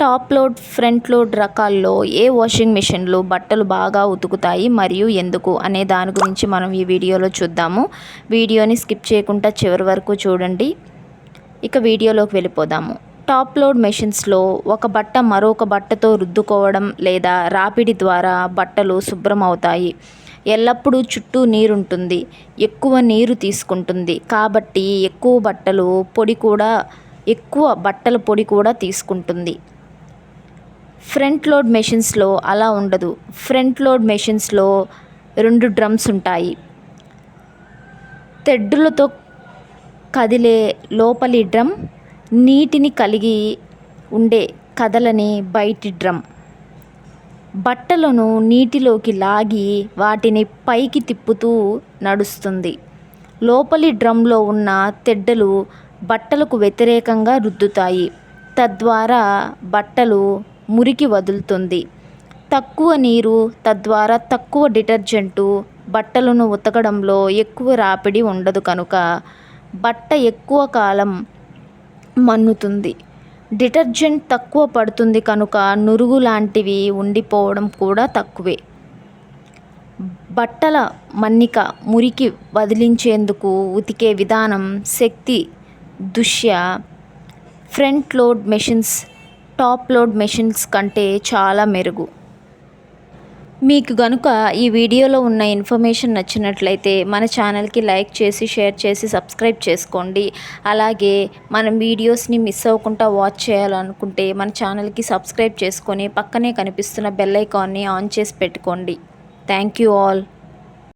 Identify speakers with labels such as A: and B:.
A: Top load front load రకాల్లో ఏ washing మిషన్లు బట్టలు బాగా ఉతుకుతాయి మరియు ఎందుకు అనే దాని గురించి మనం ఈ వీడియోలో చూద్దాము. వీడియోని స్కిప్ చేయకుండా చివరి వరకు చూడండి. ఇక వీడియోలోకి వెళ్ళిపోదాము. టాప్ లోడ్ మెషిన్స్లో ఒక బట్ట మరొక బట్టతో రుద్దుకోవడం లేదా రాపిడి ద్వారా బట్టలు శుభ్రం అవుతాయి. ఎల్లప్పుడూ చుట్టూ నీరుంటుంది. ఎక్కువ నీరు తీసుకుంటుంది. కాబట్టి ఎక్కువ బట్టలు పొడి కూడా ఎక్కువ బట్టల పొడి కూడా తీసుకుంటుంది. ఫ్రంట్ లోడ్ మెషిన్స్లో అలా ఉండదు. ఫ్రంట్ లోడ్ మెషిన్స్లో రెండు డ్రమ్స్ ఉంటాయి. తెడ్డులతో కదిలే లోపలి డ్రమ్ నీటిని కలిగి ఉండే కదలని బయటి డ్రమ్. బట్టలను నీటిలోకి లాగి వాటిని పైకి తిప్పుతూ నడుస్తుంది. లోపలి డ్రమ్లో ఉన్న తెడ్డలు బట్టలకు వ్యతిరేకంగా రుద్దుతాయి. తద్వారా బట్టలు మురికి వదులుతుంది. తక్కువ నీరు తద్వారా తక్కువ డిటర్జెంటు బట్టలను ఉతకడంలో ఎక్కువ రాపిడి ఉండదు కనుక బట్ట ఎక్కువ కాలం మన్నుతుంది. డిటర్జెంట్ తక్కువ పడుతుంది కనుక నురుగు లాంటివి ఉండిపోవడం కూడా తక్కువే. బట్టల మన్నిక మురికి వదిలించేందుకు ఉతికే విధానం శక్తి దృష్ట్యా front load machines top load machines కంటే చాలా మెరుగు. మీకు గనుక ఈ వీడియోలో ఉన్న ఇన్ఫర్మేషన్ నచ్చినట్లయితే మన ఛానల్కి లైక్ చేసి షేర్ చేసి సబ్స్క్రైబ్ చేసుకోండి. అలాగే మన వీడియోస్ని మిస్ అవ్వకుండా వాచ్ చేయాలనుకుంటే మన ఛానల్కి సబ్స్క్రైబ్ చేసుకొని పక్కనే కనిపిస్తున్న బెల్ ఐకాన్ని ఆన్ చేసి పెట్టుకోండి. Thank you all.